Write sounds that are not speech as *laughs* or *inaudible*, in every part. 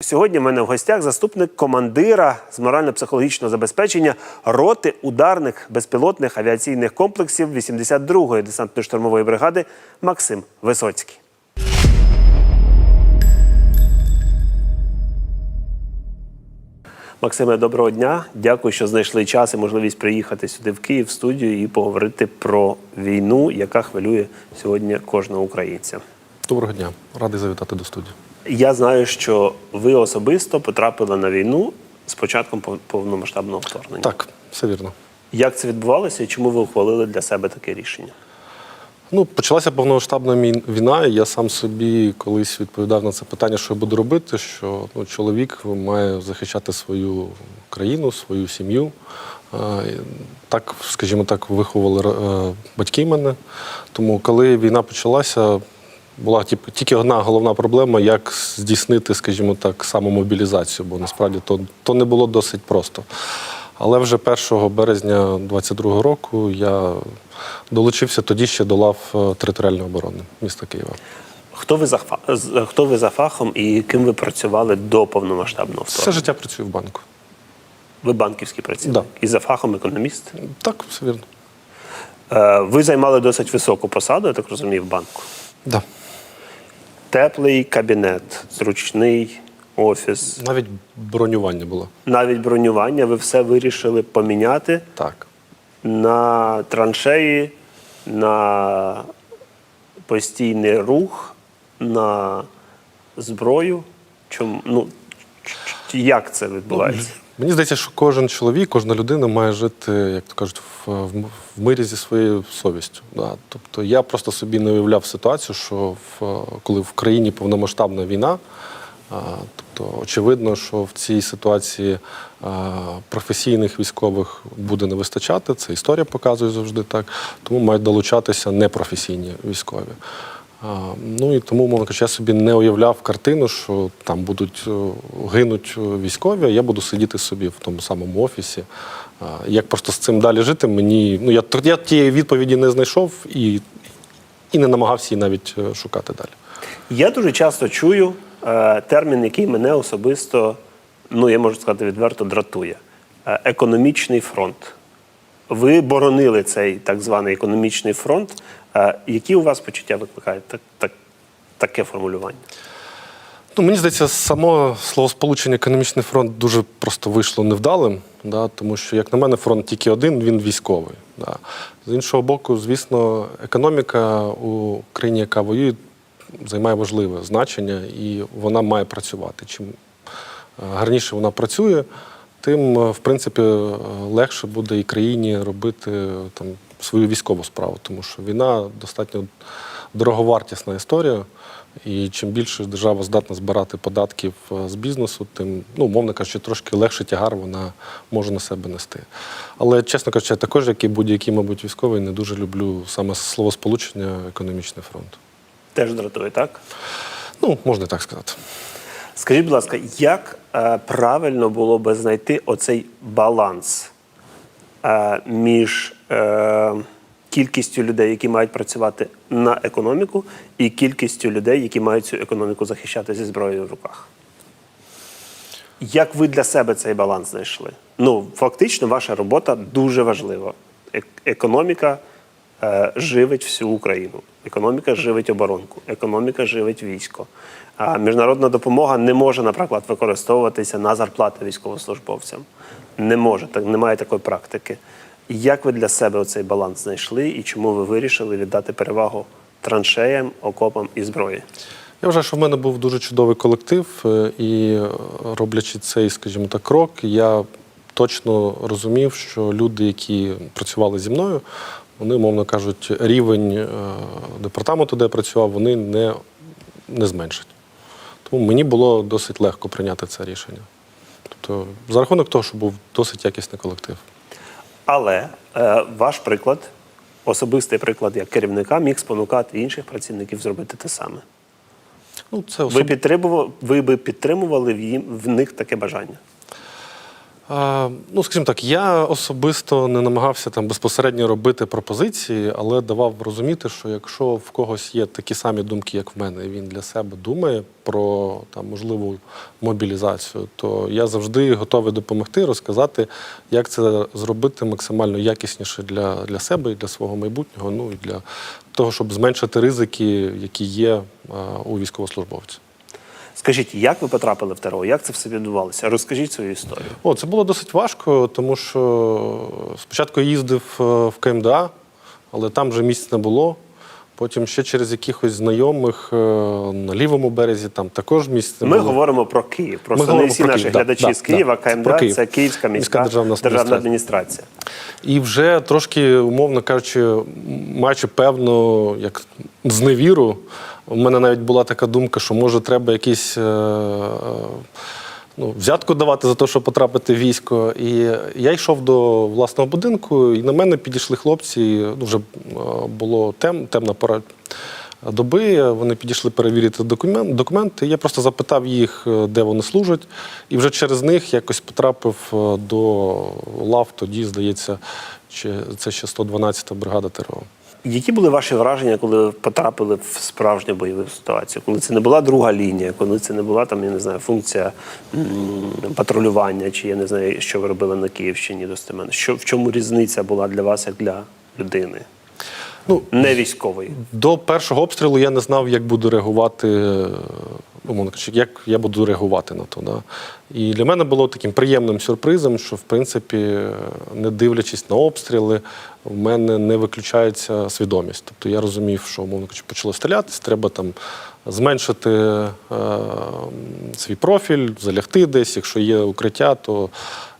Сьогодні в мене в гостях заступник командира з морально-психологічного забезпечення роти ударних безпілотних авіаційних комплексів 82-ї десантно-штурмової бригади Максим Висоцький. Максиме, доброго дня. Дякую, що знайшли час і можливість приїхати сюди в Київ в студію і поговорити про війну, яка хвилює сьогодні кожного українця. Доброго дня, радий завітати до студії. Я знаю, що ви особисто потрапили на війну з початком повномасштабного вторгнення. Так, все вірно. Як це відбувалося і чому ви ухвалили для себе таке рішення? Ну, почалася повномасштабна війна. і Я сам собі колись відповідав на це питання, що я буду робити. Що ну, чоловік має захищати свою країну, свою сім'ю. Так, скажімо так, виховували е, батьки мене. Тому, коли війна почалася, була тільки одна головна проблема, як здійснити, скажімо так, самомобілізацію, бо насправді то, то не було досить просто. Але вже 1 березня 22 року я долучився тоді ще до лав е, територіальної оборони міста Києва. Хто ви за хто ви за фахом і ким ви працювали до повномасштабного вторгнення? Все життя працюю в банку. Ви банківський працівник Да. і за фахом економіст. Так, все вірно. Е, Ви займали досить високу посаду, я так розумію, в банку. Да. Теплий кабінет, зручний офіс, Навіть бронювання було. навіть бронювання. Ви все вирішили поміняти Так. на траншеї, на постійний рух, на зброю. Чому ну як це відбувається? Мені здається, що кожен чоловік, кожна людина має жити, як то кажуть, в, в, мирі зі своєю совістю. Да. Тобто я просто собі не уявляв ситуацію, що в, коли в країні повномасштабна війна, а, тобто очевидно, що в цій ситуації а, професійних військових буде не вистачати. Це історія показує завжди так. Тому мають долучатися непрофесійні військові. Ну і тому, мовно кажучи, я собі не уявляв картину, що там будуть е, гинуть е, військові, а я буду сидіти собі в тому самому офісі. Як просто з цим далі жити, мені ну я, я тієї відповіді не знайшов і, і не намагався її навіть е, шукати далі. Я дуже часто чую е, термін, який мене особисто, ну я можу сказати, відверто дратує: економічний фронт. Ви боронили цей так званий економічний фронт. Е, які у вас почуття викликає так, так, таке формулювання? Ну, мені здається, само словосполучення економічний фронт дуже просто вийшло невдалим, да, тому що, як на мене, фронт тільки один, він військовий. Да. З іншого боку, звісно, економіка у країні, яка воює, займає важливе значення і вона має працювати. Чим е, гарніше вона працює, тим, е, в принципі, е, легше буде і країні робити е, там, свою військову справу, тому що війна достатньо дороговартісна історія. І чим більше держава здатна збирати податків з бізнесу, тим, ну, умовно кажучи, трошки легше тягар вона може на себе нести. Але, чесно кажучи, я також, як і будь-який, мабуть, військовий, не дуже люблю саме словосполучення економічний фронт. Теж дратує, так? Ну, можна і так сказати. Скажіть, будь ласка, як е, правильно було би знайти оцей баланс е, між е, кількістю людей, які мають працювати на економіку, і кількістю людей, які мають цю економіку захищати зі зброєю в руках? Як ви для себе цей баланс знайшли? Ну, фактично, ваша робота дуже важлива. Економіка живить всю Україну. Економіка живить оборонку, економіка живить військо. А міжнародна допомога не може, наприклад, використовуватися на зарплати військовослужбовцям. Не може, так немає такої практики. Як ви для себе цей баланс знайшли і чому ви вирішили віддати перевагу траншеям, окопам і зброї? Я вважаю, що в мене був дуже чудовий колектив, е, і е, роблячи цей, скажімо так, крок, я точно розумів, що люди, які працювали зі мною, вони, умовно кажуть, рівень е, департаменту, де я працював, вони не, не зменшать. Тому мені було досить легко прийняти це рішення. Тобто, за рахунок того, що був досить якісний колектив. Але е, ваш приклад, особистий приклад як керівника, міг спонукати інших працівників зробити те саме. Ну, це Ви підтримували, ви би підтримували в, їм, в них таке бажання. Ну, скажімо так, я особисто не намагався там безпосередньо робити пропозиції, але давав розуміти, що якщо в когось є такі самі думки, як в мене, і він для себе думає про там можливу мобілізацію, то я завжди готовий допомогти, розказати, як це зробити максимально якісніше для, для себе і для свого майбутнього, ну і для того, щоб зменшити ризики, які є у військовослужбовців. Скажіть, як ви потрапили в ТРО? Як це все відбувалося? Розкажіть свою історію. О, це було досить важко, тому що спочатку їздив е, в КМДА, але там вже місць не було. Потім ще через якихось знайомих е, на лівому березі там також місць не Ми було. говоримо про Київ. Просто не всі про наші Київ, глядачі да, з Києва, да. КМДА Київ. це Київська міська, Міська державна державна адміністрація. адміністрація. І вже трошки, умовно кажучи, маючи певну як зневіру, у мене навіть була така думка, що може треба якийсь. е, е, Ну, взятку давати за те, щоб потрапити в військо. І я йшов до власного будинку, і на мене підійшли хлопці. Ну, вже було тем, темна пора доби. Вони підійшли перевірити документ, документи. Я просто запитав їх, е, де вони служать, і вже через них якось потрапив е, до лав. Тоді, здається, чи це ще 112-та бригада ТРО. Які були ваші враження, коли ви потрапили в справжню бойову ситуацію? Коли це не була друга лінія, коли це не була там, я не знаю, функція патрулювання, чи я не знаю, що ви робили на Київщині достеменно? Що в чому різниця була для вас як для людини? Ну, Не військової. До першого обстрілу я не знав, як буду реагувати, е, умовно кажучи, як я буду реагувати на то. Да. І для мене було таким приємним сюрпризом, що в принципі, не дивлячись на обстріли, в мене не виключається свідомість. Тобто я розумів, що умовно кажучи, почало стрілятись, треба там зменшити е, свій профіль, залягти десь. Якщо є укриття, то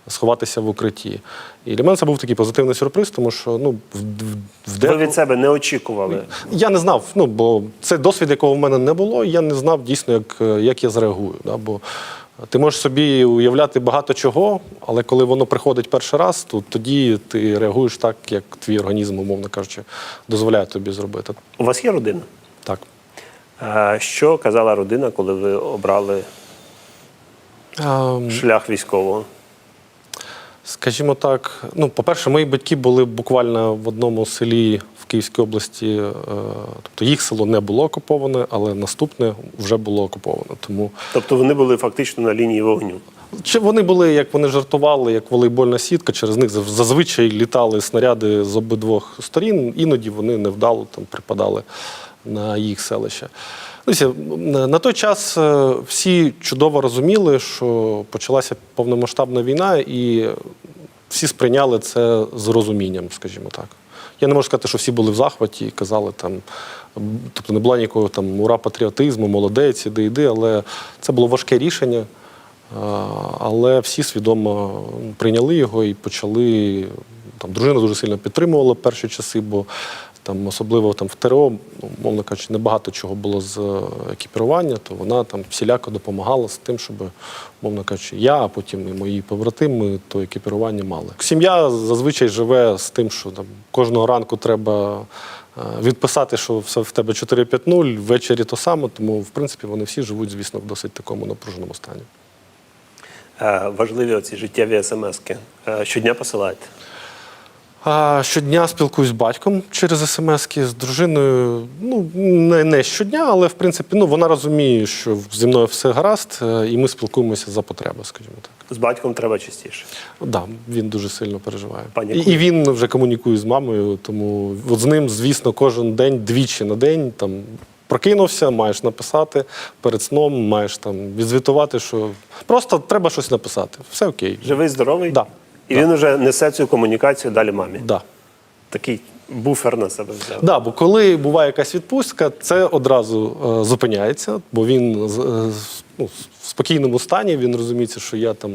сховатися в укритті. І для мене це був такий позитивний сюрприз, тому що ну, в, в, в Ви від себе не очікували. я не знав, ну бо це досвід, якого в мене не було. і Я не знав дійсно, як, як я зреагую. Да? Бо ти можеш собі уявляти багато чого, але коли воно приходить перший раз, то тоді ти реагуєш так, як твій організм, умовно кажучи, дозволяє тобі зробити. У вас є родина? Так. Що казала родина, коли ви обрали Ем, шлях військового? Скажімо так, ну, по-перше, мої батьки були буквально в одному селі в Київській області, е, тобто їх село не було окуповане, але наступне вже було окуповане. Тому Тобто вони були фактично на лінії вогню. Чи вони були, як вони жартували, як волейбольна сітка, через них зазвичай літали снаряди з обидвох сторін, іноді вони невдало там припадали на їх селище. На той час е, всі чудово розуміли, що почалася повномасштабна війна, і всі сприйняли це з розумінням, скажімо так. Я не можу сказати, що всі були в захваті і казали там, тобто не було ніякого там ура патріотизму, молодець, іди, іди, але це було важке рішення. Але всі свідомо прийняли його і почали. Там дружина дуже сильно підтримувала перші часи, бо там, особливо там в ТРО, ну, мовно кажучи, небагато чого було з е, екіпірування, то вона там всіляко допомагала з тим, щоб, мовно кажучи, я, а потім і мої побратими то екіпірування мали. Сім'я зазвичай живе з тим, що там кожного ранку треба е, відписати, що все в тебе 4-5-0, ввечері то саме, тому в принципі вони всі живуть, звісно, в досить такому напруженому стані. Е, Важливі оці життєві смски. Е, Щодня посилаєте. Щодня спілкуюсь з батьком через смски, з дружиною. Ну, не, не щодня, але в принципі ну, вона розуміє, що зі мною все гаразд, е, і ми спілкуємося за потреби, скажімо так. З батьком треба частіше. Да, він дуже сильно переживає. І, і він вже комунікує з мамою, тому от з ним, звісно, кожен день, двічі на день там. Прокинувся, маєш написати перед сном, маєш там відзвітувати, що просто треба щось написати. Все окей. Живий, здоровий? Да. І він вже несе цю комунікацію далі мамі. Да. Такий буфер на себе взяв. Да, бо коли буває якась відпустка, це одразу е, зупиняється, бо він е, ну, в спокійному стані, він розуміється, що я там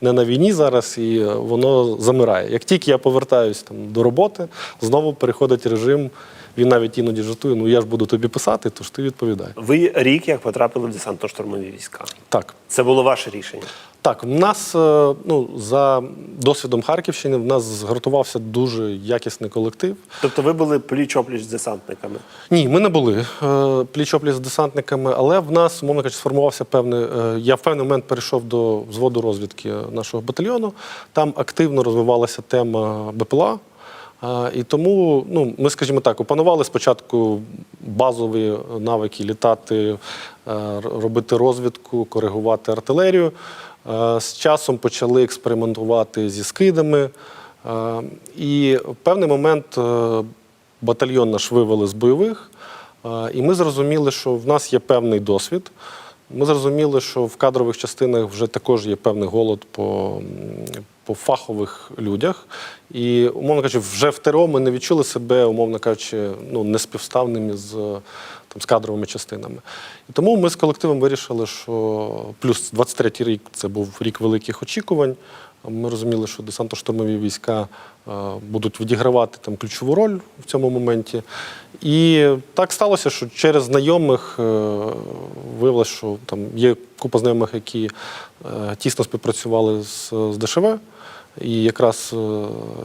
не на війні зараз, і е, воно замирає. Як тільки я повертаюсь там, до роботи, знову переходить режим. Він навіть іноді жартує, ну я ж буду тобі писати, тож ти відповідай. Ви рік як потрапили в десантно-штурмові війська. Так. Це було ваше рішення. Так, в нас е, ну, за досвідом Харківщини в нас згуртувався дуже якісний колектив. Тобто ви були пліч-опліч з десантниками. Ні, ми не були е, пліч-опліч з десантниками, але в нас, умовно кажучи, сформувався певний. е, Я в певний момент перейшов до взводу розвідки нашого батальйону. Там активно розвивалася тема БПЛА. І тому ну, ми, скажімо так, опанували спочатку базові навики літати, е, робити розвідку, коригувати артилерію. Е, З часом почали експериментувати зі скидами. Е, І в певний момент батальйон наш вивели з бойових, і ми зрозуміли, що в нас є певний досвід. Ми зрозуміли, що в кадрових частинах вже також є певний голод по, по фахових людях. І, умовно кажучи, вже в ТРО ми не відчули себе, умовно кажучи, ну, неспівставними з, там, з кадровими частинами. І тому ми з колективом вирішили, що плюс 23-й рік це був рік великих очікувань. Ми розуміли, що десантно-штурмові війська е, будуть відігравати там ключову роль в цьому моменті. І так сталося, що через знайомих е, виявилося, що там є купа знайомих, які е, тісно співпрацювали з, з ДШВ, і якраз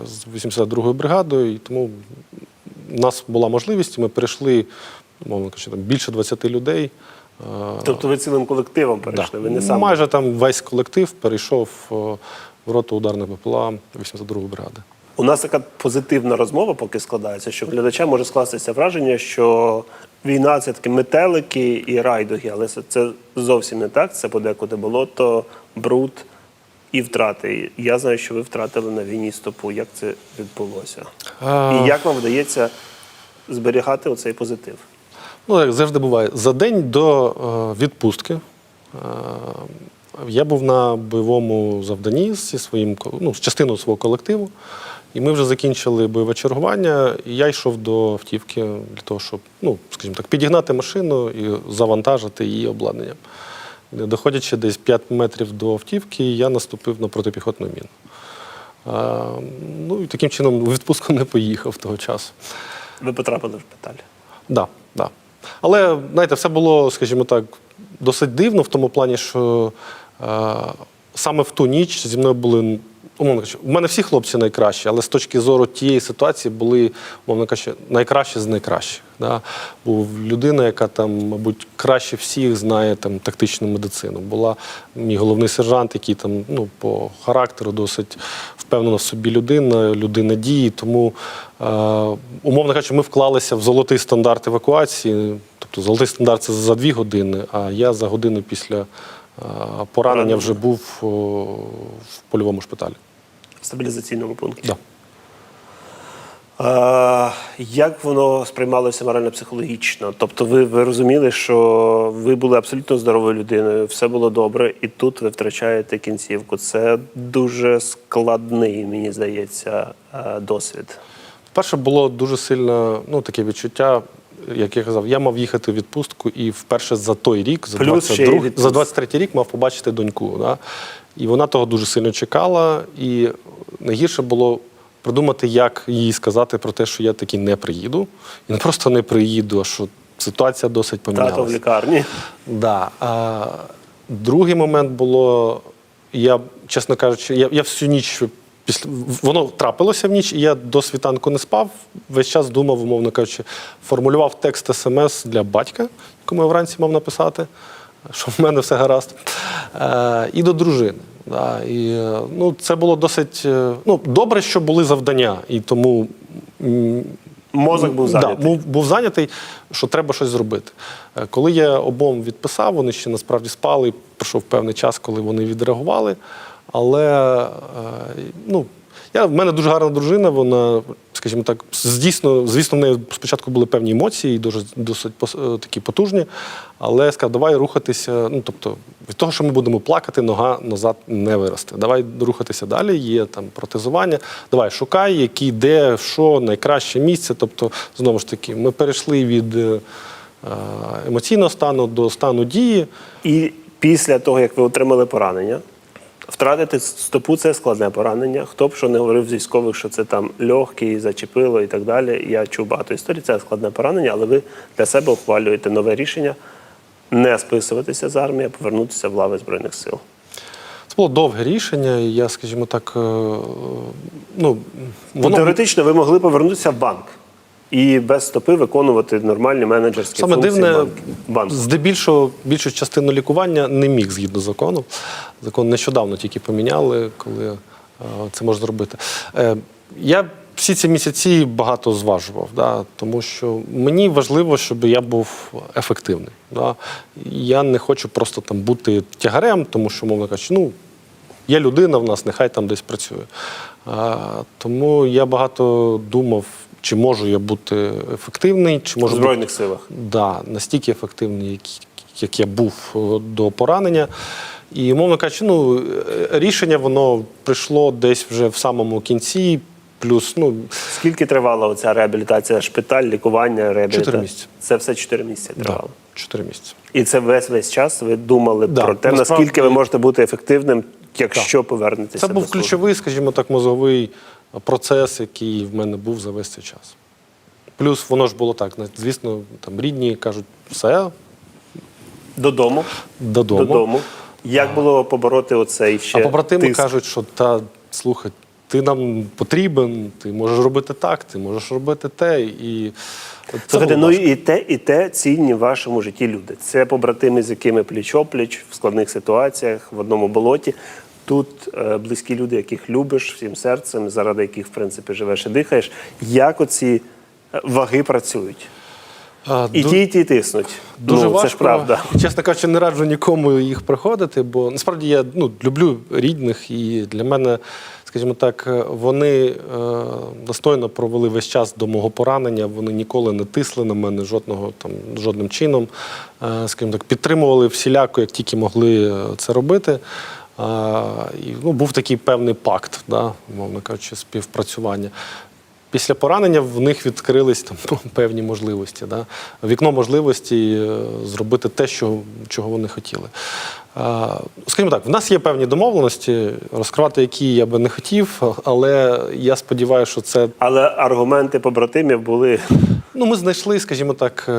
з 82-ю бригадою, і тому в нас була можливість, ми перейшли, мовно кажучи, там більше 20 людей. Тобто ви цілим колективом перейшли, ви не сам. Майже там весь колектив перейшов роту ударних БПЛА 82-ї бригади. У нас така позитивна розмова поки складається, що глядача може скластися враження, що війна це такі метелики і райдуги, але це, це зовсім не так. Це подекуди болото, бруд і втрати. Я знаю, що ви втратили на війні стопу. Як це відбулося? А. І як вам вдається зберігати оцей позитив? Ну, як завжди буває, за день до е, відпустки е, я був на бойовому завданні зі своїм ну, з частиною свого колективу. І ми вже закінчили бойове чергування. І я йшов до автівки для того, щоб, ну, скажімо так, підігнати машину і завантажити її обладнанням. Доходячи десь 5 метрів до автівки, я наступив на протипіхотну міну. А, ну і таким чином у відпустку не поїхав того часу. Ви потрапили в шпиталь. Да, да. Але знаєте, все було, скажімо так, досить дивно в тому плані, що саме в ту ніч зі мною були. Умовно кажучи, у мене всі хлопці найкращі, але з точки зору тієї ситуації були, умовно кажучи, найкращі з найкращих. Да? Був людина, яка там, мабуть, краще всіх знає там, тактичну медицину. Була мій головний сержант, який там ну, по характеру досить впевнена в собі людина, людина дії. Тому, е, умовно кажучи, ми вклалися в золотий стандарт евакуації. Тобто золотий стандарт це за дві години, а я за годину після е, поранення вже був в польовому шпиталі. В стабілізаційному пункті. Да. А, як воно сприймалося морально-психологічно? Тобто, ви, ви розуміли, що ви були абсолютно здоровою людиною, все було добре, і тут ви втрачаєте кінцівку. Це дуже складний, мені здається, е, досвід. Перше було дуже сильне ну, таке відчуття, як я казав, я мав їхати в відпустку і вперше за той рік, за, Плюс ще й 22, за 23 рік мав побачити доньку. Да? І вона того дуже сильно чекала. І найгірше було придумати, як їй сказати про те, що я таки не приїду. І не просто не приїду, а що ситуація досить помінялася. Тато в лікарні. Да. А, другий момент було, я, чесно кажучи, я, я всю ніч після воно трапилося в ніч, і я до світанку не спав. Весь час думав, умовно кажучи, формулював текст смс для батька, якому я вранці мав написати, що в мене все гаразд. Е, і до дружини. Да, і, е, ну, це було досить е, ну, добре, що були завдання, і тому Мозок був Да, зайнятий. був, був зайнятий, що треба щось зробити. Е, Коли я обом відписав, вони ще насправді спали, пройшов певний час, коли вони відреагували. Але е, ну, я, в мене дуже гарна дружина, вона, скажімо так, здійсно, звісно, в неї спочатку були певні емоції, дуже досить е, такі потужні. Але я сказав, давай рухатися. Ну, тобто, від того, що ми будемо плакати, нога назад не виросте. Давай рухатися далі. Є там протезування. Давай шукай, який, де, що, найкраще місце. Тобто, знову ж таки, ми перейшли від е, емоційного стану до стану дії. І після того, як ви отримали поранення, втратити стопу це складне поранення. Хто б що не говорив з військових, що це там легкий, зачепило і так далі. Я чув багато історій, це складне поранення, але ви для себе ухвалюєте нове рішення не списуватися з армії, а повернутися в лави Збройних сил. Це було довге рішення, і я, скажімо так, е, ну, Бо воно теоретично ви могли повернутися в банк і без стопи виконувати нормальні менеджерські Саме функції дивне, банк- банку. здебільшого більшу частину лікування не міг згідно закону. Закон нещодавно тільки поміняли, коли е, це можна зробити. Е, я всі ці місяці багато зважував, да, тому що мені важливо, щоб я був ефективний. Да. Я не хочу просто там бути тягарем, тому що, мовно кажучи, ну, є людина в нас, нехай там десь працює. А, тому я багато думав, чи можу я бути ефективний, чи в можу бути Збройних силах. Да, настільки ефективний, як, як я був е, до поранення. І, умовно кажучи, ну, е, рішення воно прийшло десь вже в самому кінці, плюс, ну, Скільки тривала оця реабілітація, шпиталь, лікування, реабілітація? Чотири місяці. Це все чотири місяці да, тривало. 4 місяці. І це весь весь час ви думали Да, про те, насправді- наскільки ви можете бути ефективним, якщо повернетеся. Це був служби. ключовий, скажімо так, мозговий процес, який в мене був за весь цей час. Плюс воно ж було так, звісно, там рідні кажуть, все, Додому. додому. Додому. Як було побороти оцей ще А побратими тиск? кажуть, що та слухай, ти нам потрібен, ти можеш робити так, ти можеш робити те. І це Слухайте, ну важко. і те, і те цінні в вашому житті люди. Це побратими, з якими пліч-опліч в складних ситуаціях, в одному болоті. Тут е, близькі люди, яких любиш всім серцем, заради яких, в принципі, живеш і дихаєш. Як оці е, ваги працюють? А, І ду- ті, і ті тиснуть. Дуже ну, важко. Це ж правда. *laughs* Чесно кажучи, не раджу нікому їх приходити, бо насправді я ну, люблю рідних, і для мене, скажімо так, е, вони е, достойно провели весь час до мого поранення. Вони ніколи не тисли на мене жодного там жодним чином. Е, скажімо так, підтримували всіляко, як тільки могли це робити. І, ну, був такий певний пакт, да, мовно кажучи, співпрацювання. Після поранення в них відкрились там ну, певні можливості. Да? Вікно можливості е, зробити те, що, чого вони хотіли. Скажімо так, в нас є певні домовленості, розкривати які я би не хотів, але я сподіваюся, що це Але аргументи побратимів були ну, ми знайшли, скажімо так, е,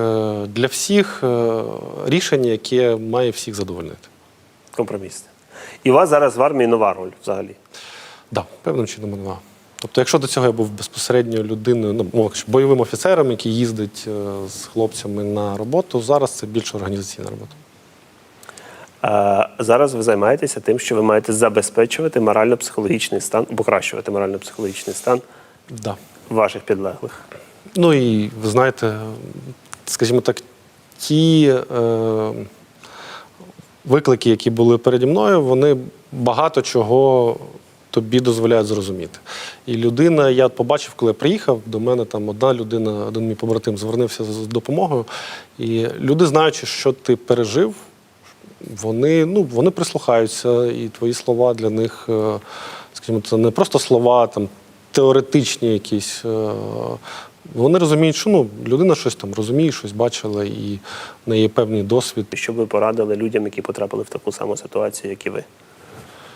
для всіх е, рішення, яке має всіх задовольнити. компромісні. І у вас зараз в армії нова роль взагалі. Да, певним чином нема. Тобто, якщо до цього я був безпосередньо людиною, ну бойовим офіцером, який їздить е, з хлопцями на роботу, зараз це більш організаційна робота. А зараз ви займаєтеся тим, що ви маєте забезпечувати морально-психологічний стан, покращувати морально-психологічний стан Да. ваших підлеглих. Ну і ви знаєте, скажімо так, ті е, виклики, які були переді мною, вони багато чого тобі дозволяють зрозуміти. І людина, я побачив, коли я приїхав, до мене там одна людина, один мій побратим звернувся з допомогою. І люди, знаючи, що ти пережив, вони, ну, вони прислухаються, і твої слова для них, е, скажімо, це не просто слова там, теоретичні якісь. Вони розуміють, що ну, людина щось там розуміє, щось бачила, і в неї є певний досвід. Що б ви порадили людям, які потрапили в таку саму ситуацію, як і ви?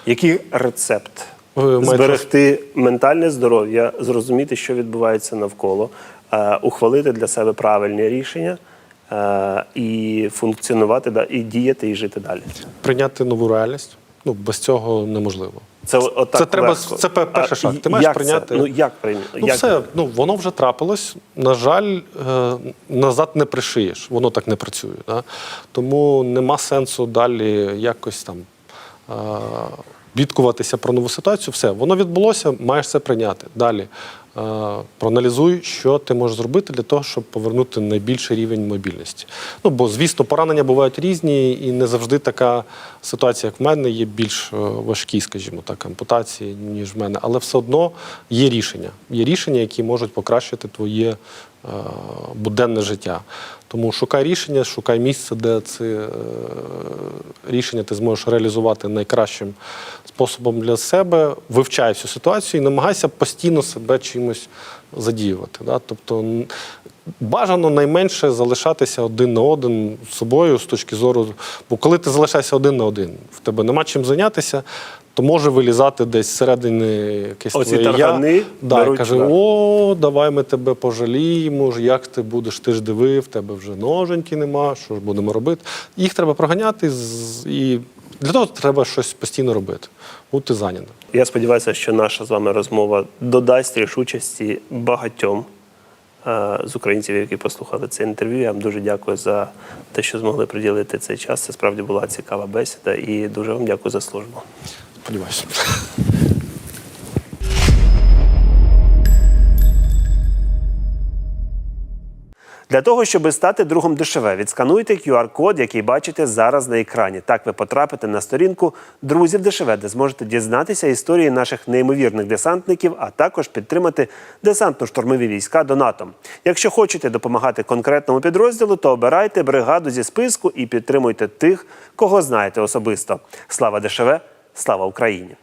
Який рецепт? Ви маєте- Зберегти ментальне здоров'я, зрозуміти, що відбувається навколо, е, ухвалити для себе правильні рішення е, і функціонувати да- і діяти, і жити далі. Прийняти нову реальність. Ну, без цього неможливо. Це, отак це треба- легко. це перший А шаг. Ти маєш як прийняти- Це? Ну як прийняти? Ну, все, ну воно вже трапилось. На жаль, е, назад не пришиєш, воно так не працює. Да? Тому нема сенсу далі якось там е, бідкуватися про нову ситуацію. Все, воно відбулося, маєш це прийняти. Далі е, проаналізуй, що ти можеш зробити для того, щоб повернути найбільший рівень мобільності. Ну, бо, звісно, поранення бувають різні, і не завжди така ситуація, як в мене, є більш е, важкі, скажімо так, ампутації, ніж в мене. Але все одно є рішення. Є рішення, які можуть покращити твоє буденне життя. Тому шукай рішення, шукай місце, де це е, рішення ти зможеш реалізувати найкращим способом для себе, вивчай всю ситуацію і намагайся постійно себе чимось задіювати. Да? Тобто бажано найменше залишатися один на один з собою з точки зору. Бо коли ти залишаєшся один на один, в тебе нема чим зайнятися, то може вилізати десь зсередини якесь Оці твоє таргани. Да, і беруть каже: верх. о, давай ми тебе пожаліємо. Як ти будеш? Ти ж дивив, в тебе вже ноженьки нема. Що ж будемо робити? Їх треба проганяти і Для того треба щось постійно робити, бути зайнятим. Я сподіваюся, що наша з вами розмова додасть рішучості багатьом е, з українців, які послухали це інтерв'ю. Я вам дуже дякую за те, що змогли приділити цей час. Це справді була цікава бесіда і дуже вам дякую за службу. Сподіваюся. Для того, щоб стати другом ДШВ, відскануйте QR-код, який бачите зараз на екрані. Так ви потрапите на сторінку друзів ДШВ, де зможете дізнатися історії наших неймовірних десантників, а також підтримати десантно-штурмові війська донатом. Якщо хочете допомагати конкретному підрозділу, то обирайте бригаду зі списку і підтримуйте тих, кого знаєте особисто. Слава ДШВ, слава Україні!